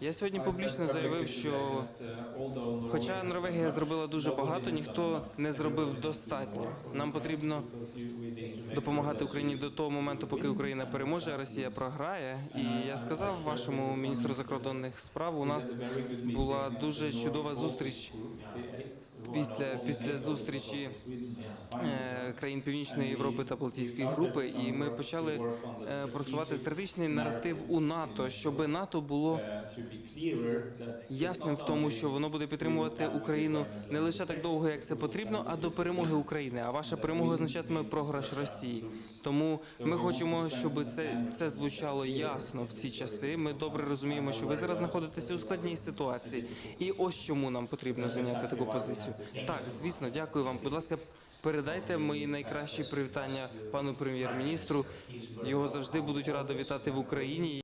Я сьогодні публічно заявив, що хоча Норвегія зробила дуже багато, ніхто не зробив достатньо. Нам потрібно допомагати Україні до того моменту, поки Україна переможе, а Росія програє. І я сказав вашому міністру закордонних справ, у нас була дуже чудова зустріч після, після зустрічі е, країн Північної Європи та Балтійської групи, і ми почали е, просувати стратегічний наратив у НАТО, щоб НАТО було ясним в тому, що воно буде підтримувати Україну не лише так довго, як це потрібно, а до перемоги України. А ваша перемога означатиме програш Росії. Тому ми хочемо, щоб це, це звучало ясно в ці часи. Ми добре розуміємо, що ви зараз знаходитеся у складній ситуації, і ось чому нам потрібно зайняти таку позицію. Так, звісно, дякую вам. Будь ласка. Передайте мої найкращі привітання пану прем'єр-міністру. Його завжди будуть радо вітати в Україні.